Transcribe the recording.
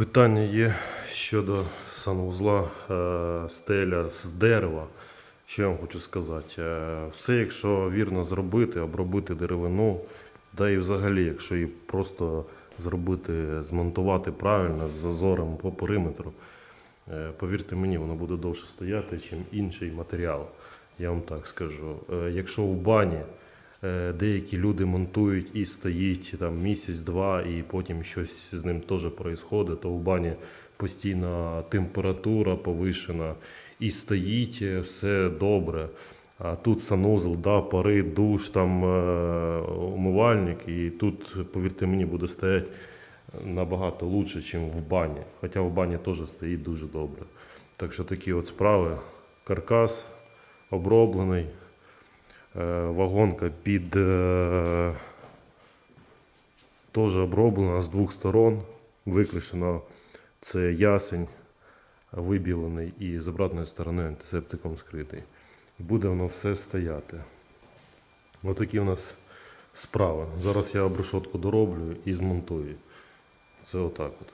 Питання є щодо санвузла е, стеля з дерева. Що я вам хочу сказати? Е, Все, якщо вірно зробити, обробити деревину, да і взагалі, якщо її просто зробити, змонтувати правильно з зазором по периметру, е, повірте мені, воно буде довше стояти, ніж інший матеріал. Я вам так скажу. Якщо в бані Деякі люди монтують і стоїть там місяць-два, і потім щось з ним теж відбувається, то в бані постійна температура повишена, і стоїть е, все добре. А тут санузел, да, пари, душ, там е, умивальник, і тут, повірте мені, буде стояти набагато лучше, ніж в бані. Хоча в бані теж стоїть дуже добре. Так що такі от справи. Каркас оброблений. Е, Вагонка під е, теж оброблена з двох сторон. Викришено це ясень вибілений і з обратної сторони антисептиком скритий. І буде воно все стояти. Отакі у нас справи. Зараз я обрешотку дороблю і змонтую. Це отак от.